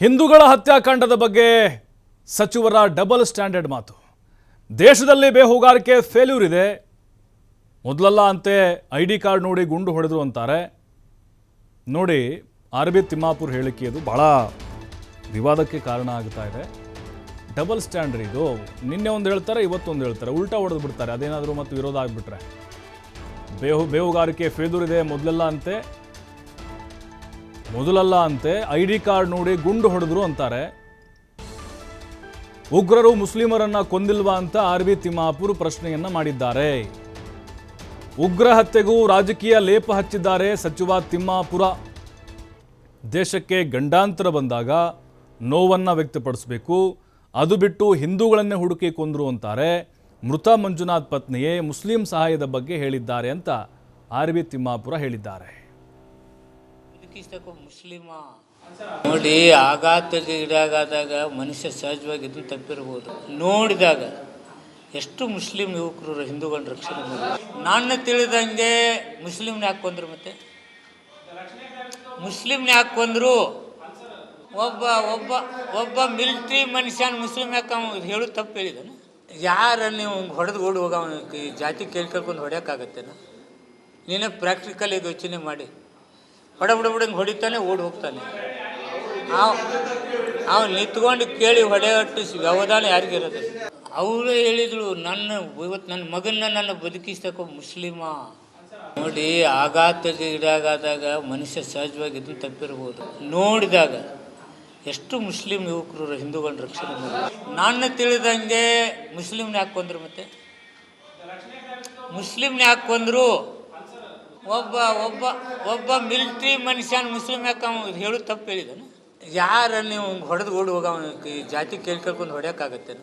ಹಿಂದೂಗಳ ಹತ್ಯಾಕಾಂಡದ ಬಗ್ಗೆ ಸಚಿವರ ಡಬಲ್ ಸ್ಟ್ಯಾಂಡರ್ಡ್ ಮಾತು. ದೇಶದಲ್ಲಿ ಬೇಹುಗಾರಿಕೆ ಫೇಲ್ಯೂರ್ ಇದೆ. ಮೊದಲಲ್ಲ ಅಂತೆ ಐ ಡಿ ಕಾರ್ಡ್ ನೋಡಿ ಗುಂಡು ಹೊಡೆದ್ರು ಅಂತಾರೆ. ನೋಡಿ, ಆರ್ ಬಿ ತಿಮ್ಮಾಪುರ್ ಹೇಳಿಕೆ ಅದು ಬಹಳ ವಿವಾದಕ್ಕೆ ಕಾರಣ ಆಗ್ತಾ ಇದೆ. ಡಬಲ್ ಸ್ಟ್ಯಾಂಡರ್ಡ್ ಇದು. ನಿನ್ನೆ ಒಂದು ಹೇಳ್ತಾರೆ ಇವತ್ತೊಂದು ಹೇಳ್ತಾರೆ. ಉಲ್ಟಾ ಹೊಡೆದು ಬಿಡ್ತಾರೆ. ಅದೇನಾದರೂ ಮತ್ತು ವಿರೋಧ ಆಗಿಬಿಟ್ರೆ. ಬೇಹು, ಬೇಹುಗಾರಿಕೆ ಫೇಲ್ಯೂರ್ ಇದೆ ಮೊದಲೆಲ್ಲ ಅಂತೆ. ಮೊದಲಲ್ಲ ಅಂತೆ ಐ ಡಿ ಕಾರ್ಡ್ ನೋಡಿ ಗುಂಡು ಹೊಡೆದ್ರು ಅಂತಾರೆ. ಉಗ್ರರು ಮುಸ್ಲಿಮರನ್ನ ಕೊಂದಿಲ್ವಾ ಅಂತ ಆರ್ ಬಿ ತಿಮ್ಮಾಪುರ್ ಪ್ರಶ್ನೆಯನ್ನ ಮಾಡಿದ್ದಾರೆ. ಉಗ್ರ ಹತ್ಯೆಗೂ ರಾಜಕೀಯ ಲೇಪ ಹಚ್ಚಿದ್ದಾರೆ ಸಚಿವ ತಿಮ್ಮಾಪುರ. ದೇಶಕ್ಕೆ ಗಂಡಾಂತರ ಬಂದಾಗ ನೋವನ್ನ ವ್ಯಕ್ತಪಡಿಸಬೇಕು. ಅದು ಬಿಟ್ಟು ಹಿಂದೂಗಳನ್ನೇ ಹುಡುಕಿ ಕೊಂದರು ಅಂತಾರೆ. ಮೃತ ಮಂಜುನಾಥ್ ಪತ್ನಿಯೇ ಮುಸ್ಲಿಂ ಸಹಾಯದ ಬಗ್ಗೆ ಹೇಳಿದ್ದಾರೆ ಅಂತ ಆರ್ ಬಿ ತಿಮ್ಮಾಪುರ ಹೇಳಿದ್ದಾರೆ. ಬದುಕಿಸ್ತಕ್ಕ ಮುಸ್ಲಿಮ. ನೋಡಿ ಆಘಾತಕ್ಕೆ ಈಡಾಗಾದಾಗ ಮನುಷ್ಯ ಸಹಜವಾಗಿ ಇದನ್ನು ತಪ್ಪಿರ್ಬೋದು. ನೋಡಿದಾಗ ಎಷ್ಟು ಮುಸ್ಲಿಂ ಯುವಕರು ಹಿಂದೂಗಳನ್ನ ರಕ್ಷಣೆ ಮಾಡಿ ನಾನು ತಿಳಿದಂಗೆ ಮುಸ್ಲಿಮ್ನ ಯಾಕೆ ಕೊಂದ್ರು ಮತ್ತೆ? ಮುಸ್ಲಿಮ್ನ ಯಾಕೆ ಕೊಂದ್ರು? ಒಬ್ಬ ಒಬ್ಬ ಒಬ್ಬ ಮಿಲಿಟ್ರಿ ಮನುಷ್ಯನ ಮುಸ್ಲಿಂ ಯಾಕೆ ಹೇಳು ತಪ್ಪು ಹೇಳಿದಾನೆ ಯಾರ ನೀವು ಹೊಡೆದು ಓಡಿ ಹೋಗ ಜಾತಿ ಕೇಳಿ ಕೇಳ್ಕೊಂಡು ಹೊಡೆಯೋಕ್ಕಾಗತ್ತೇನ ನೀನು ಪ್ರಾಕ್ಟಿಕಲ್ ಯೋಚನೆ ಮಾಡಿ. ಹೊಡ ಬಡ ಬಿಡಂಗೆ ಹೊಡಿತಾನೆ, ಓಡಿ ಹೋಗ್ತಾನೆ. ಅವ್ ಅವ್ ನಿಂತ್ಕೊಂಡು ಕೇಳಿ ಹೊಡೆಯಟ್ಟು ವ್ಯವಧಾನ ಯಾರಿಗಿರೋದು ಅವರು ಹೇಳಿದ್ರು, ನನ್ನ ಇವತ್ತು ನನ್ನ ಮಗನ್ನ ನನ್ನ ಬದುಕಿಸ್ತಕ್ಕ ಮುಸ್ಲಿಮ. ನೋಡಿ, ಆಘಾತಕ್ಕೆ ಈಡಾಗಾದಾಗ ಮನುಷ್ಯ ಸಹಜವಾಗಿ ಇದನ್ನು ತಪ್ಪಿರ್ಬೋದು. ನೋಡಿದಾಗ ಎಷ್ಟು ಮುಸ್ಲಿಂ ಯುವಕರು ಹಿಂದೂಗಳನ್ನ ರಕ್ಷಣೆ ಮಾಡಿ ನಾನು ತಿಳಿದಂಗೆ ಮುಸ್ಲಿಮ್ನ ಯಾಕೆ ಕೊಂದ್ರು ಮತ್ತೆ? ಮುಸ್ಲಿಮ್ನ ಯಾಕೆ ಕೊಂದ್ರು? ಒಬ್ಬ ಒಬ್ಬ ಒಬ್ಬ ಮಿಲಿಟ್ರಿ ಮನುಷ್ಯನ ಮುಸ್ಲಿಮ್ ಯಾಕೆ ಹೇಳು ತಪ್ಪು ಹೇಳಿದಾನೆ? ಯಾರ ನೀವು ಹೊಡೆದು ಓಡಿ ಹೋಗ ಜಾತಿ ಕೇಳಿ ಕೇಳ್ಕೊಂಡು ಹೊಡ್ಯೋಕ್ಕಾಗತ್ತೇನ